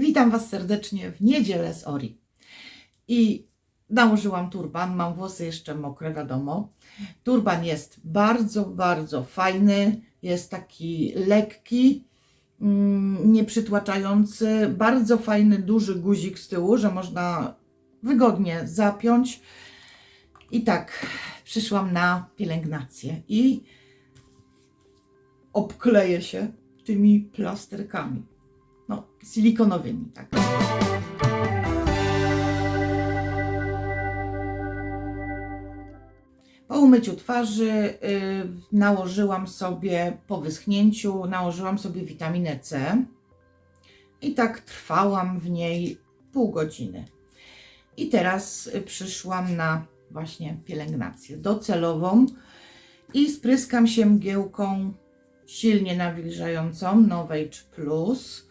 Witam Was serdecznie w niedzielę z Ori. I nałożyłam turban, mam włosy jeszcze mokre, wiadomo. Turban jest bardzo, bardzo fajny, jest taki lekki, mm, nieprzytłaczający, bardzo fajny, duży guzik z tyłu, że można wygodnie zapiąć. I tak, przyszłam na pielęgnację i obkleję się tymi plasterkami. No, silikonowymi, tak. Po umyciu twarzy y, nałożyłam sobie, po wyschnięciu, nałożyłam sobie witaminę C i tak trwałam w niej pół godziny. I teraz przyszłam na właśnie pielęgnację docelową i spryskam się mgiełką silnie nawilżającą Novage Plus.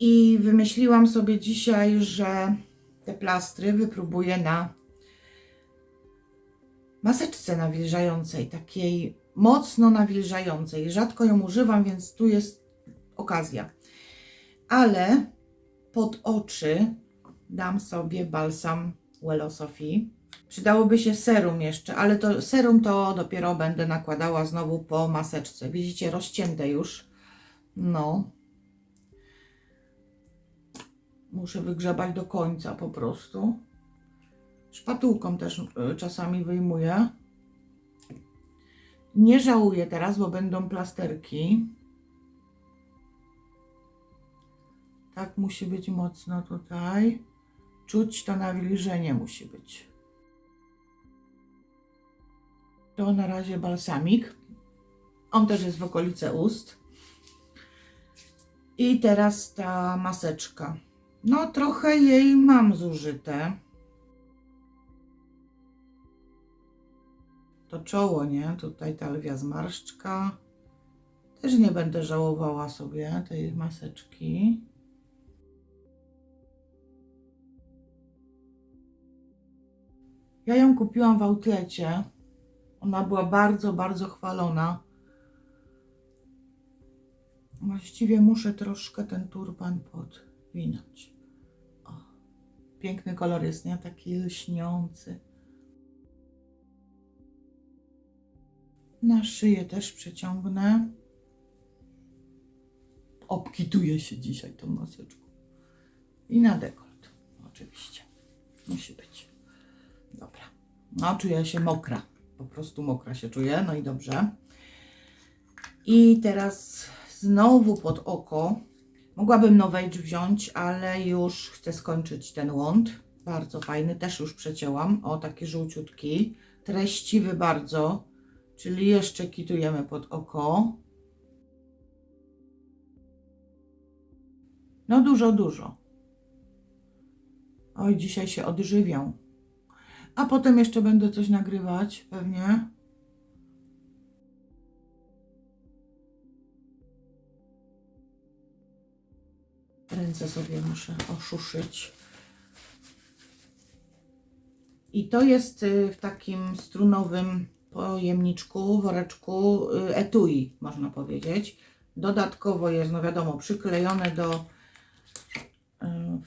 I wymyśliłam sobie dzisiaj, że te plastry wypróbuję na maseczce nawilżającej, takiej mocno nawilżającej. Rzadko ją używam, więc tu jest okazja. Ale pod oczy dam sobie balsam Wello Sophie. Przydałoby się serum jeszcze, ale to serum to dopiero będę nakładała znowu po maseczce. Widzicie, rozcięte już. No. Muszę wygrzebać do końca po prostu. Szpatułką też y, czasami wyjmuję. Nie żałuję teraz, bo będą plasterki. Tak musi być mocno tutaj. Czuć to nawilżenie musi być. To na razie balsamik. On też jest w okolice ust. I teraz ta maseczka. No, trochę jej mam zużyte. To czoło, nie? Tutaj ta lwia zmarszczka. Też nie będę żałowała sobie tej maseczki. Ja ją kupiłam w outlecie. Ona była bardzo, bardzo chwalona. Właściwie muszę troszkę ten turban podwinąć. Piękny kolor jest, nie? Taki lśniący. Na szyję też przeciągnę. Obkituję się dzisiaj tą maseczką. I na dekolt, oczywiście. Musi być. Dobra. No, czuję się mokra. Po prostu mokra się czuję. No i dobrze. I teraz znowu pod oko. Mogłabym Novage wziąć, ale już chcę skończyć ten łąd. Bardzo fajny. Też już przecięłam. O, taki żółciutki. Treściwy bardzo. Czyli jeszcze kitujemy pod oko. No dużo, dużo. Oj, dzisiaj się odżywią. A potem jeszcze będę coś nagrywać, pewnie. Ręce sobie muszę oszuszyć. I to jest y, w takim strunowym pojemniczku, woreczku y, etui, można powiedzieć. Dodatkowo jest, no wiadomo, przyklejone do y,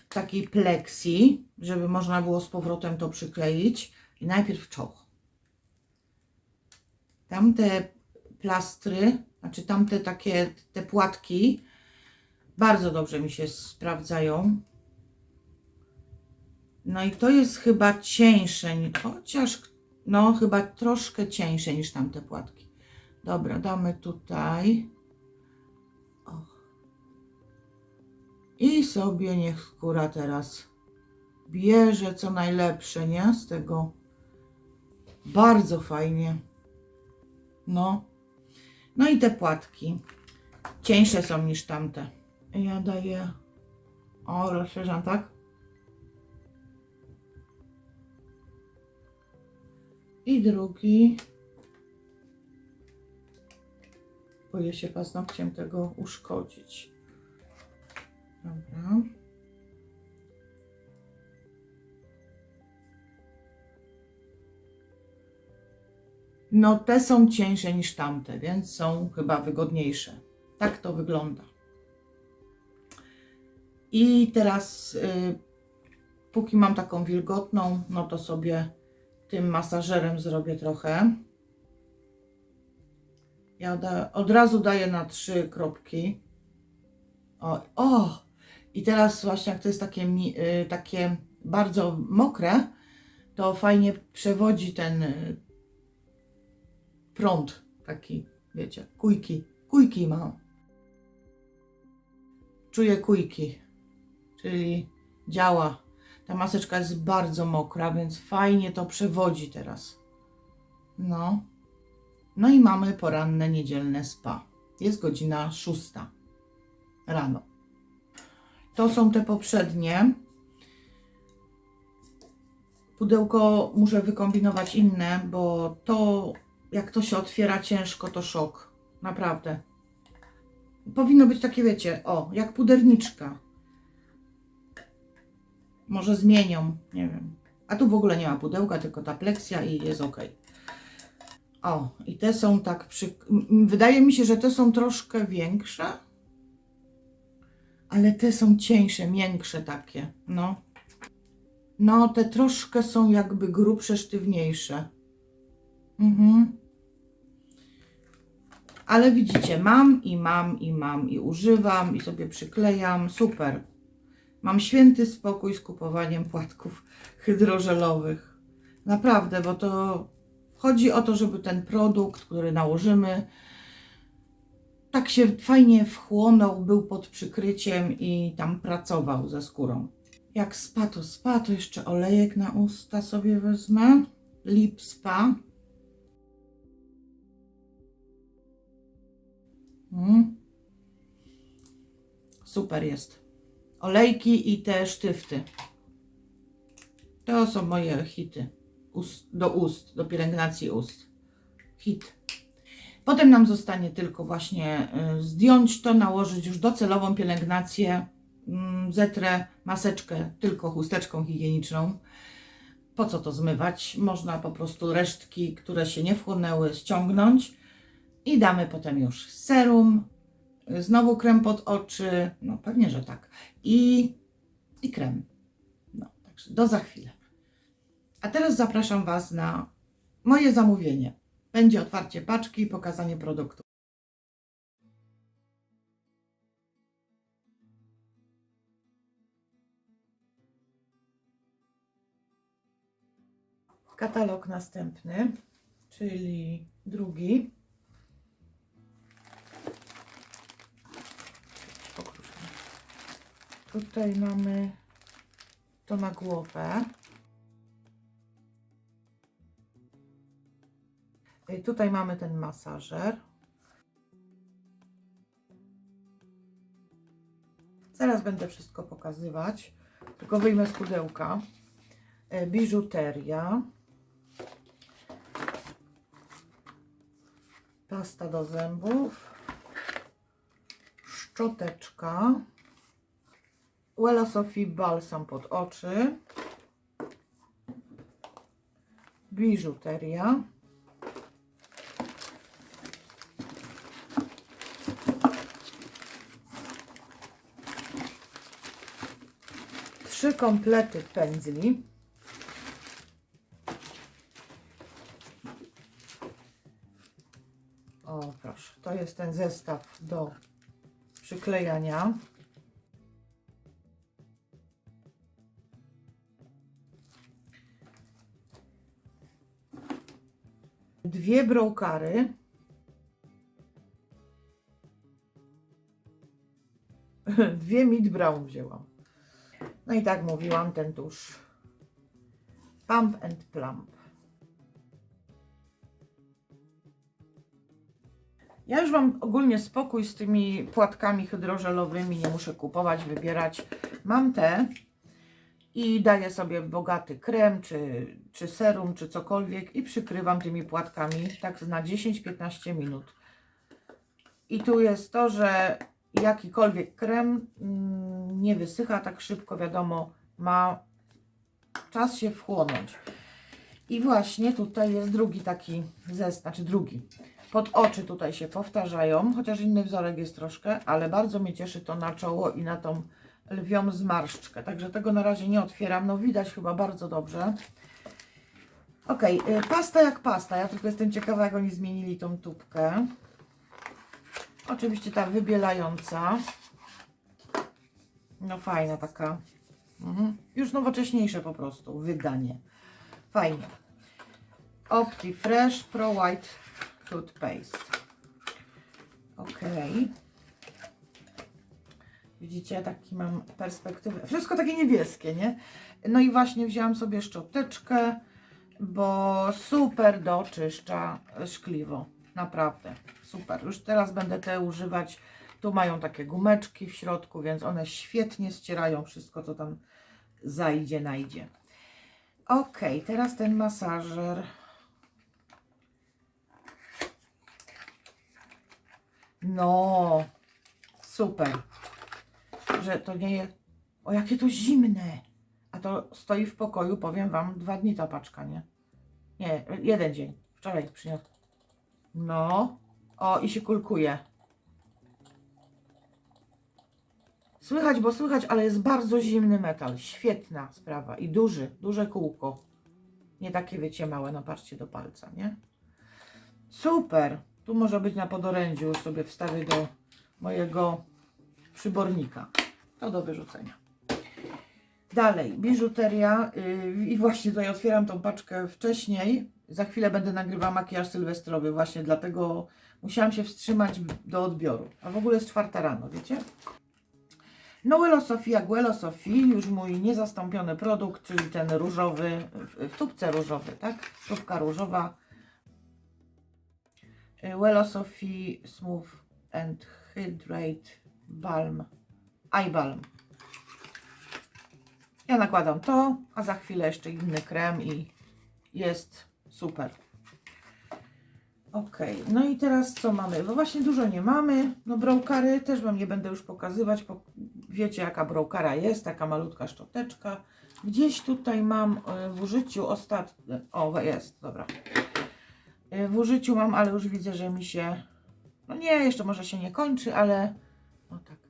takiej pleksji, żeby można było z powrotem to przykleić. I najpierw czoło. Tamte plastry, znaczy tamte takie, te płatki, bardzo dobrze mi się sprawdzają. No i to jest chyba cieńsze, chociaż no chyba troszkę cieńsze niż tamte płatki. Dobra, damy tutaj. I sobie niech skóra teraz bierze co najlepsze, nie? Z tego bardzo fajnie. No. No i te płatki cieńsze są niż tamte. Ja daję. O, rozszerzam, tak? I drugi. Boję się paznokciem tego uszkodzić. Dobra. No te są cieńsze niż tamte, więc są chyba wygodniejsze. Tak to wygląda. I teraz, y, póki mam taką wilgotną, no to sobie tym masażerem zrobię trochę. Ja od razu daję na trzy kropki. O, o! I teraz właśnie jak to jest takie, y, takie bardzo mokre, to fajnie przewodzi ten y, prąd taki, wiecie, kujki. Kujki mam. Czuję kujki, czyli działa. Ta maseczka jest bardzo mokra, więc fajnie to przewodzi teraz. No. No i mamy poranne niedzielne spa. Jest godzina szósta rano. To są te poprzednie. Pudełko muszę wykombinować inne, bo to jak to się otwiera ciężko, to szok. Naprawdę. Powinno być takie, wiecie, o, jak puderniczka. Może zmienią, nie wiem. A tu w ogóle nie ma pudełka, tylko ta pleksja i jest ok. O, i te są tak przy... Wydaje mi się, że te są troszkę większe. Ale te są cieńsze, miększe takie, no. No, te troszkę są jakby grubsze, sztywniejsze. Mhm. Ale widzicie, mam i mam i mam i używam i sobie przyklejam. Super. Mam święty spokój z kupowaniem płatków hydrożelowych. Naprawdę, bo to chodzi o to, żeby ten produkt, który nałożymy, tak się fajnie wchłonął, był pod przykryciem i tam pracował ze skórą. Jak spa to spa, to jeszcze olejek na usta sobie wezmę. Lip spa. Mm. Super jest. Olejki i te sztyfty. To są moje hity. Ust, do ust, do pielęgnacji ust. Hit. Potem nam zostanie tylko właśnie y, zdjąć to, nałożyć już docelową pielęgnację. Mm, Zetrę maseczkę tylko chusteczką higieniczną. Po co to zmywać? Można po prostu resztki, które się nie wchłonęły, ściągnąć i damy potem już serum, znowu krem pod oczy, no pewnie, że tak, i, i krem. No, także do za chwilę. A teraz zapraszam Was na moje zamówienie. Będzie otwarcie paczki i pokazanie produktu. Katalog następny, czyli drugi. Tutaj mamy to na głowę. Tutaj mamy ten masażer. Zaraz będę wszystko pokazywać. Tylko wyjmę z pudełka. E, Biżuteria. Pasta do zębów. Szczoteczka. Wella Sophie balsam pod oczy. Biżuteria. Trzy komplety pędzli. O, proszę, to jest ten zestaw do przyklejania. Dwie brokary. Dwie mid brown wzięłam. No i tak mówiłam, ten tusz. Pump and plump. Ja już mam ogólnie spokój z tymi płatkami hydrożelowymi, nie muszę kupować, wybierać. Mam te i daję sobie bogaty krem, czy, czy serum, czy cokolwiek i przykrywam tymi płatkami tak na 10-15 minut. I tu jest to, że jakikolwiek krem mm, nie wysycha tak szybko, wiadomo, ma czas się wchłonąć. I właśnie tutaj jest drugi taki zestaw, znaczy drugi. Pod oczy tutaj się powtarzają, chociaż inny wzorek jest troszkę, ale bardzo mnie cieszy to na czoło i na tą lwią zmarszczkę. Także tego na razie nie otwieram. No widać chyba bardzo dobrze. Ok, pasta jak pasta. Ja tylko jestem ciekawa, jak oni zmienili tą tubkę. Oczywiście ta wybielająca. No fajna taka. Mhm. Już nowocześniejsze po prostu wydanie. Fajnie. Optifresh Pro White Toothpaste. Ok. Widzicie, taki mam perspektywę. Wszystko takie niebieskie, nie? No i właśnie wzięłam sobie szczoteczkę, bo super doczyszcza szkliwo. Naprawdę, super. Już teraz będę te używać. Tu mają takie gumeczki w środku, więc one świetnie ścierają wszystko, co tam zajdzie, najdzie. Ok, teraz ten masażer. No, super. Że to nie jest. O, jakie to zimne. A to stoi w pokoju, powiem Wam, dwa dni ta paczka, nie? Nie, jeden dzień. Wczoraj przyniosł. No. O, i się kulkuje. Słychać, bo słychać, ale jest bardzo zimny metal. Świetna sprawa. I duży, duże kółko. Nie takie, wiecie, małe, no patrzcie do palca, nie? Super. Tu może być na podorędziu, sobie wstawię do mojego przybornika. To do wyrzucenia. Dalej, biżuteria. Yy, I właśnie tutaj otwieram tą paczkę wcześniej. Za chwilę będę nagrywała makijaż sylwestrowy, właśnie dlatego musiałam się wstrzymać do odbioru. A w ogóle jest czwarta rano, wiecie? Noelo Sofia Guelo Sofii, już mój niezastąpiony produkt, czyli ten różowy, w, tubce różowy, tak? Tubka różowa. Wello Sofii Smooth and Hydrate Balm. Eye Balm. Ja nakładam to, a za chwilę jeszcze inny krem i jest super. Ok, no i teraz co mamy? No właśnie dużo nie mamy. No brokary też Wam nie będę już pokazywać. Bo wiecie jaka brokara jest, taka malutka szczoteczka. Gdzieś tutaj mam e, w użyciu ostatnio. O, jest, dobra. E, W użyciu mam, ale już widzę, że mi się. No nie, jeszcze może się nie kończy, ale. No tak.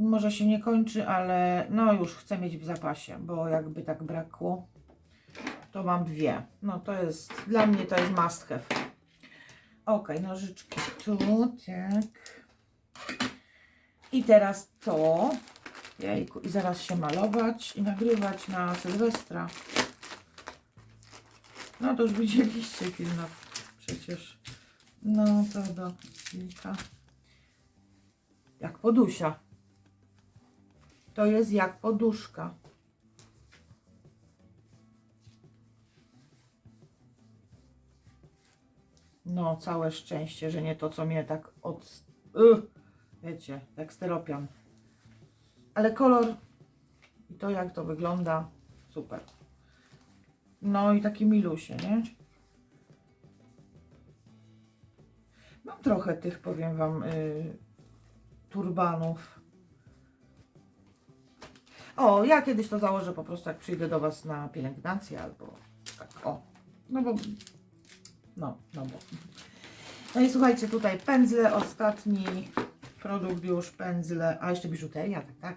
Może się nie kończy, ale no już chcę mieć w zapasie, bo jakby tak brakło, to mam dwie. No to jest, dla mnie to jest must have. Ok, nożyczki tu, tak. I teraz to. Jejku, i zaraz się malować i nagrywać na Sylwestra. No to już widzieliście film przecież. No to do kilka. Jak podusia. To jest jak poduszka. No, całe szczęście, że nie to, co mnie tak od... Ugh, wiecie, jak styropian. Ale kolor i to, jak to wygląda, super. No i taki milusie, nie? Mam trochę tych, powiem Wam, y, turbanów. O, ja kiedyś to założę po prostu, jak przyjdę do Was na pielęgnację albo tak, o. No bo no, no bo. No i słuchajcie, tutaj pędzle, ostatni produkt już, pędzle, a jeszcze biżuteria, tak, tak.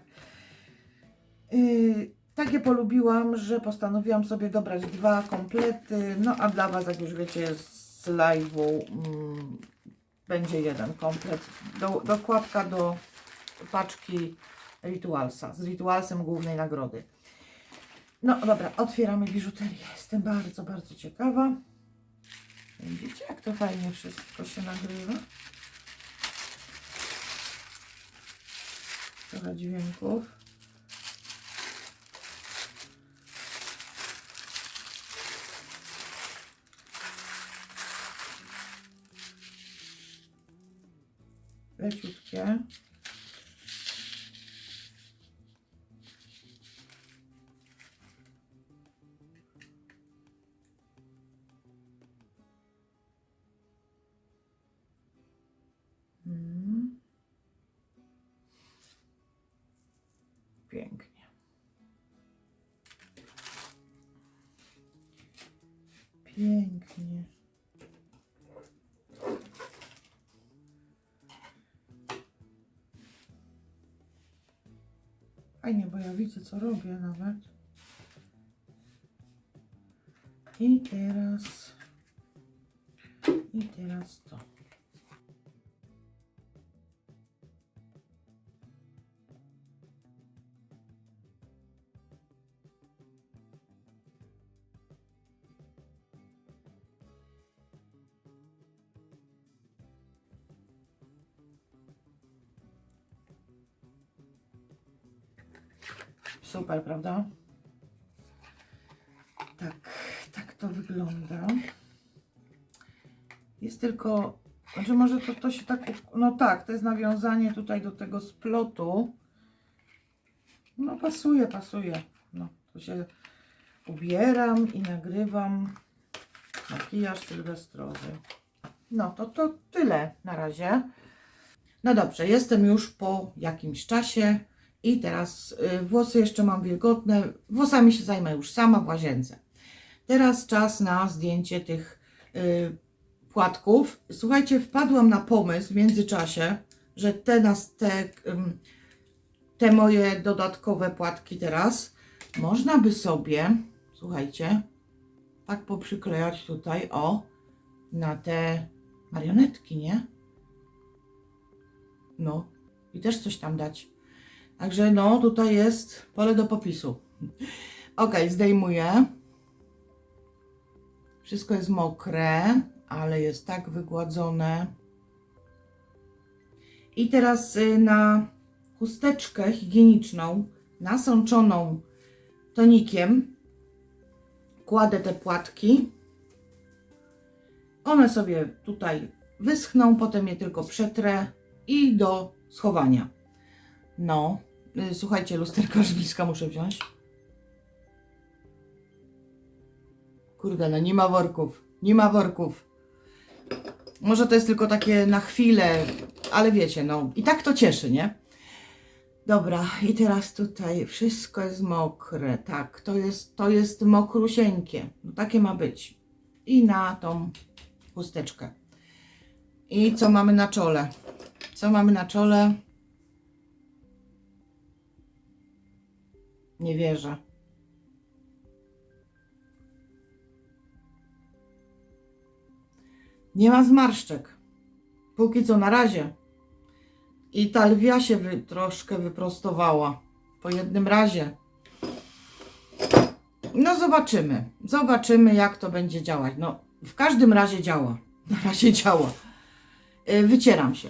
Yy, takie polubiłam, że postanowiłam sobie dobrać dwa komplety, no a dla Was, jak już wiecie, z live'u mm, będzie jeden komplet. Do, dokładka do paczki Ritualsa, z Ritualsem głównej nagrody. No dobra, otwieramy biżuterię. Jestem bardzo, bardzo ciekawa. Widzicie, jak to fajnie wszystko się nagrywa? Trochę dźwięków. Leciutkie. Pięknie. Fajnie, bo ja widzę, co robię nawet. I teraz... I teraz to. Super, prawda? Tak, tak to wygląda. Jest tylko, znaczy może to, to się tak, no tak, to jest nawiązanie tutaj do tego splotu. No pasuje, pasuje. No, to się ubieram i nagrywam makijaż sylwestrowy. No, to, to tyle na razie. No dobrze, jestem już po jakimś czasie i teraz y, włosy jeszcze mam wilgotne. Włosami się zajmę już sama w łazience. Teraz czas na zdjęcie tych y, płatków. Słuchajcie, wpadłam na pomysł w międzyczasie, że te, nas, te, te moje dodatkowe płatki teraz można by sobie, słuchajcie, tak poprzyklejać tutaj, o, na te marionetki, nie? No, i też coś tam dać. Także no, tutaj jest pole do popisu. Ok, zdejmuję. Wszystko jest mokre, ale jest tak wygładzone. I teraz y, na chusteczkę higieniczną, nasączoną tonikiem, kładę te płatki. One sobie tutaj wyschną, potem je tylko przetrę i do schowania. No, słuchajcie, lusterko aż bliska muszę wziąć. Kurde, no nie ma worków, nie ma worków. Może to jest tylko takie na chwilę, ale wiecie, no i tak to cieszy, nie? Dobra, i teraz tutaj wszystko jest mokre, tak, to jest, to jest mokrusieńkie, no takie ma być. I na tą chusteczkę. I co mamy na czole? Co mamy na czole? Nie wierzę. Nie ma zmarszczek. Póki co na razie. I ta lwia się wy, troszkę wyprostowała. Po jednym razie. No zobaczymy. Zobaczymy jak to będzie działać. No w każdym razie działa. Na razie działa. Y, Wycieram się.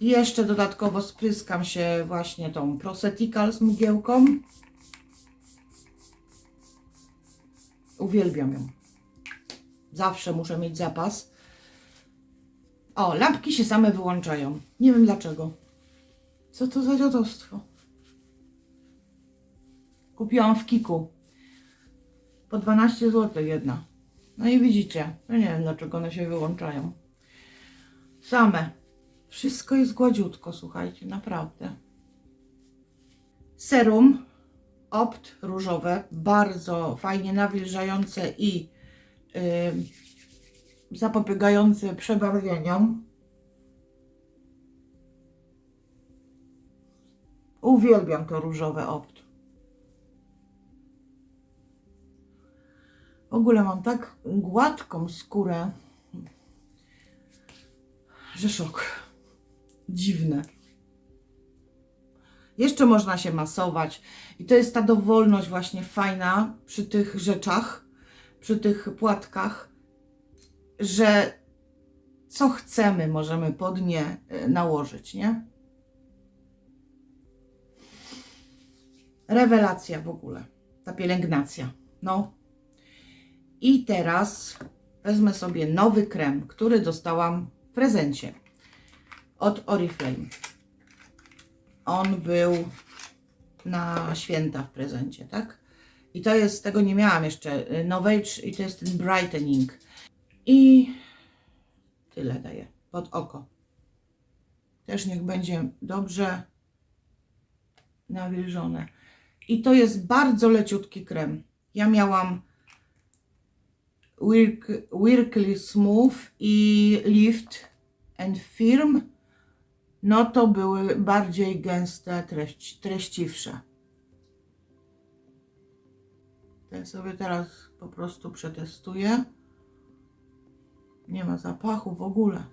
I Jeszcze dodatkowo spryskam się właśnie tą Prosetical z mgiełką. Uwielbiam ją. Zawsze muszę mieć zapas. O, lampki się same wyłączają. Nie wiem dlaczego. Co to za dziadostwo? Kupiłam w Kiku. Po 12 zł jedna. No i widzicie, ja nie wiem dlaczego one się wyłączają. Same. Wszystko jest gładziutko, słuchajcie, naprawdę. Serum Opt różowe, bardzo fajnie nawilżające i yy, zapobiegające przebarwieniom. Uwielbiam to różowe Opt. W ogóle mam tak gładką skórę, że szok. Dziwne. Jeszcze można się masować. I to jest ta dowolność właśnie fajna przy tych rzeczach, przy tych płatkach, że co chcemy możemy pod nie y, nałożyć, nie? Rewelacja w ogóle. Ta pielęgnacja. No. I teraz wezmę sobie nowy krem, który dostałam w prezencie od Oriflame. On był na święta w prezencie, tak? I to jest, tego nie miałam jeszcze, Novage i to jest ten brightening. I tyle daję, pod oko. Też niech będzie dobrze nawilżone. I to jest bardzo leciutki krem. Ja miałam Wirk, Smooth i Lift and Firm. No to były bardziej gęste, treść, treściwsze. Ten sobie teraz po prostu przetestuję. Nie ma zapachu w ogóle.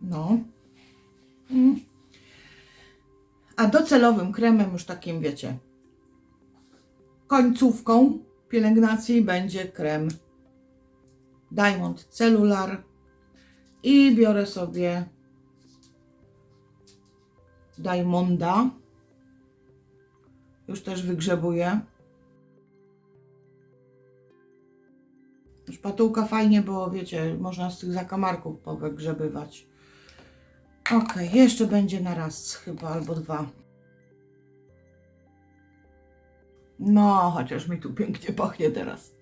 No. Mm. A docelowym kremem, już takim wiecie, końcówką pielęgnacji będzie krem Diamond Cellular. I biorę sobie Diamonda. Już też wygrzebuję. Szpatułka fajnie, bo wiecie, można z tych zakamarków powygrzebywać. Ok, jeszcze będzie na raz chyba, albo dwa. No, chociaż mi tu pięknie pachnie teraz.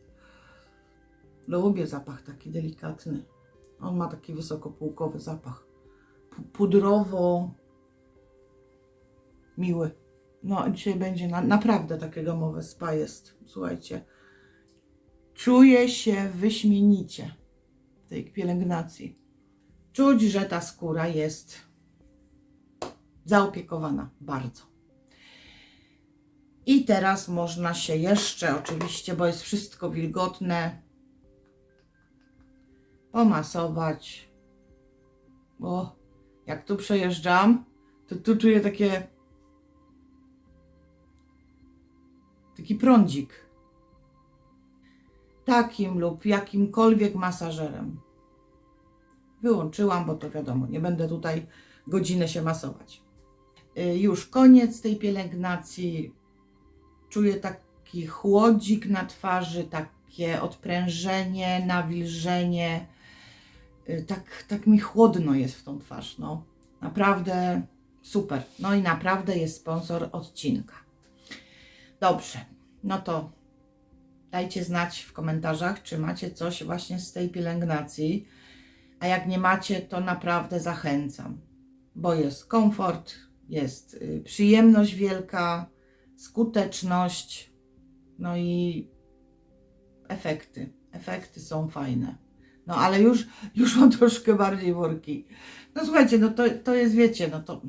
Lubię zapach taki delikatny. On ma taki wysokopółkowy zapach. Pu- Pudrowo miły. No, dzisiaj będzie na, naprawdę takie domowe spa jest. Słuchajcie. Czuję się wyśmienicie w tej pielęgnacji. Czuć, że ta skóra jest zaopiekowana bardzo. I teraz można się jeszcze, oczywiście, bo jest wszystko wilgotne, pomasować. Bo jak tu przejeżdżam, to tu czuję takie taki prądzik. Takim lub jakimkolwiek masażerem. Wyłączyłam, bo to wiadomo, nie będę tutaj godzinę się masować. Y, Już koniec tej pielęgnacji. Czuję taki chłodzik na twarzy, takie odprężenie, nawilżenie. Y, Tak, tak mi chłodno jest w tą twarz. No. Naprawdę super. No i naprawdę jest sponsor odcinka. Dobrze, no to dajcie znać w komentarzach, czy macie coś właśnie z tej pielęgnacji. A jak nie macie, to naprawdę zachęcam, bo jest komfort, jest y, przyjemność wielka, skuteczność, no i efekty. Efekty są fajne. No ale już, już mam troszkę bardziej worki. No słuchajcie, no to, to jest, wiecie, no to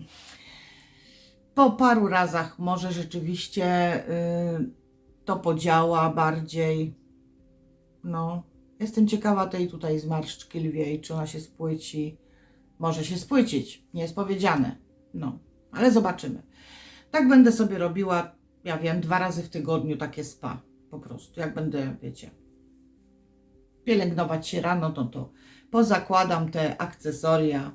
po paru razach może rzeczywiście y, to podziała bardziej. No, jestem ciekawa tej tutaj zmarszczki lwiej, czy ona się spłyci. Może się spłycić, nie jest powiedziane. No, ale zobaczymy. Tak będę sobie robiła, ja wiem, dwa razy w tygodniu takie spa. Po prostu, jak będę, wiecie, pielęgnować się rano, no to pozakładam te akcesoria.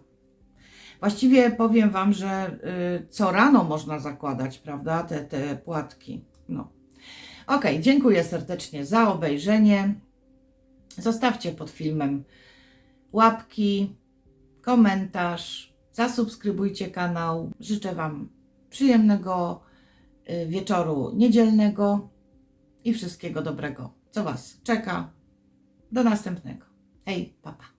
Właściwie powiem Wam, że y, co rano można zakładać, prawda, te, te płatki. No. Ok, dziękuję serdecznie za obejrzenie. Zostawcie pod filmem łapki, komentarz, zasubskrybujcie kanał. Życzę Wam przyjemnego y, wieczoru niedzielnego i wszystkiego dobrego, co Was czeka. Do następnego. Hej, papa.